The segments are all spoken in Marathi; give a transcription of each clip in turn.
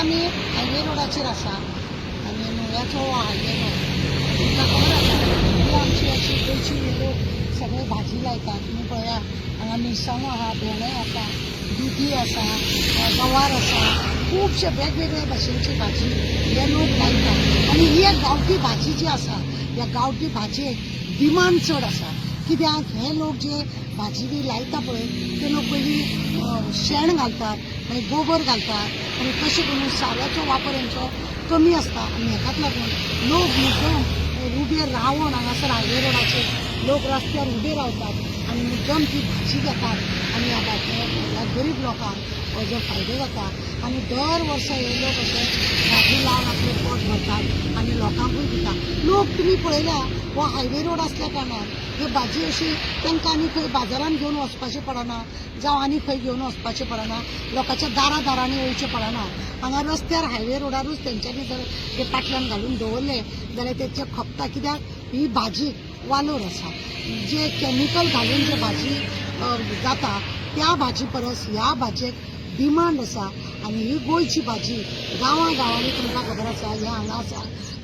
आमी हायवे रोडाचेर आसा आनी नुव्याचो हायवे रोड. तुमकां खबर आसा आमची अशी गोंयची लोक सगळे भाजी लायतात तुमी पळया हांगा मिरसांगो आहा भेंडे आसा दुदी आसा गवार आसा खुबशे वेगवेगळे भशेनची भाजी हे लोक लायतात आनी ही एक गांवठी भाजी जी आसा ह्या गांवठी भाजयेक डिमांड चड आसा कित्याक हे लोक जे भाजी बी लायता पळय ते लोक पयलीं शेण घालतात मागीर गोबर घालतात आनी तशें करून साऱ्याचो वापर हेंचो कमी आसता. आनी हेकाच लागून लोक मुद्दम उबे रावण हांगासर हायवे रोडाचेर लोक रस्त्यार उबे रावतात आनी मुद्दम ती भाजी घेतात. आनी ह्या भाजी ह्या गरीब लोकांक जो फायदो जाता. आनी दर वर्सा हे लोक अशे भाजी लावन आपलें पोट भरतात आनी लोकांकूय दिता लोक तुमी पळयल्या हो हायवे रोड आसल्या कारणान ह्यो भाजी अशी तांकां आनी खंय बाजारान घेवन वचपाचें पडना जावं आनी खंय घेवन वचपाचें पडना लोकांच्या दारा दारांनी येवचें पडना. हांगा रस्त्यार हायवे रोडारूच तेंच्यांनी जर ते पाटल्यान घालून दवरले जाल्यार तेचे खपता कित्याक ही भाजी वालोर आसा जे कॅमिकल घालून जे भाजी जाता त्या भाजी परस ह्या भाजयेक डिमांड आसा आनी ही गोंयची भाजी गांवां गांवांनी तुमकां खबर आसा ह्या हांगा आसा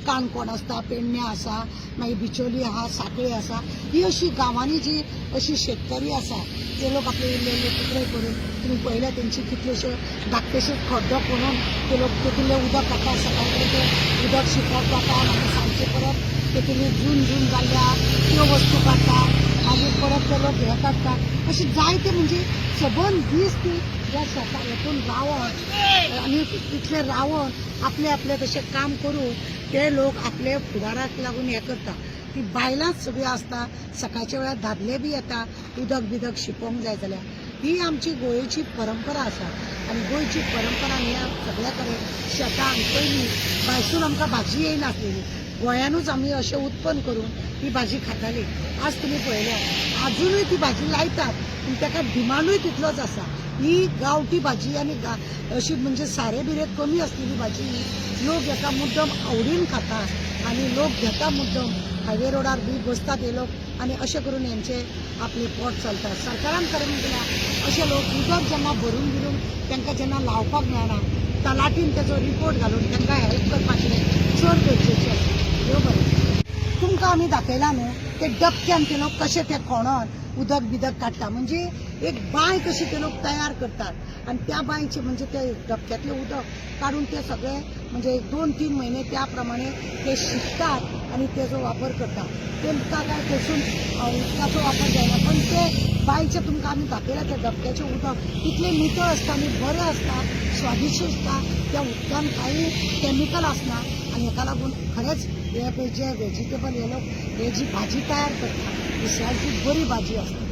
काणकोण आसता पेडण्या आसा मागीर बिचोली आहा साखळे आसा ही अशी गांवांनी जी अशी शेतकरी आसा ते लोक आपले इल्ले इल्ले तुकडे करून तुमी पळयल्या तेंची कितलेशे धाकटेशे खड्डो करून ते लोक तेतूंतले उदक काडटा सकाळी ते उदक शिंपप जाता मागीर सांजचे परत तेतूंतली जून जून जाल्ल्या त्यो वस्तू काडटा मागीर परत परत लोक का? काडटात अशें जायते म्हणजे सबन दीस ती त्या शेता हेतून आणि आनी रावण आपले आपले तशें काम करून ते लोक आपले फुडाराक लागून हे करता ती बायलांच सगळी आसता सकाळच्या वेळार दादले बी येता उदक बिदक शिंपोवंक जाय जाल्यार ही आमची गोंयची परंपरा आसा आनी गोंयची परंपरा ही सगळ्या कडेन शेतां पयलीं भायसून आमकां भाजी येयनासलेली गोंयानूच आमी अशें उत्पन्न करून ही भाजी खाताली. आज तुमी पळयल्या आजुनूय ती भाजी लायतात. पूण ताका डिमांडूय तितलोच आसा ही गांवठी भाजी आनी गा अशी म्हणजे सारे बिरे कमी आसलेली भाजी ही लोक एका मुद्दम आवडीन खातात आनी लोक घेता मुद्दम. हायवे रोडार बी बसतात हे लोक आनी अशें करून हेंचे आपले पोट चलता सरकारान करून केला अशे लोक उदक जेन्ना भरून बिरून तांकां जेन्ना लावपाक मेळना तलाटीन तेजो रिपोर्ट घालून तांकां हेल्प करपाचें चड गरजेचें आसा बरोबर तुमकां दाखयला न्हू ते डबक्यान ते लोक कशे ते कोणोन उदक बिदक काडटा म्हणजे एक बांय कशी ते लोक तयार करतात. आणि त्या बांयचे म्हणजे ते डबक्यातले उदक काढून ते सगळे म्हणजे दोन तीन महिने त्या प्रमाणे ते शिकतात आणि त्याचा वापर करतात तेमकां काय थंयसून उदकाचो वापर जायना पण ते बांयचे तुमकां आमी दाखयला ते धबक्याचें उदक इतलें नितळ आसता आनी बरें आसता स्वादिश्ट आसता त्या उदकान काही कॅमिकल आसना आनी हेका लागून खरेंच हे पळय जे व्हेजिटेबल हे लोक हे जी भाजी तयार करता दुसऱ्याची बरी भाजी आसता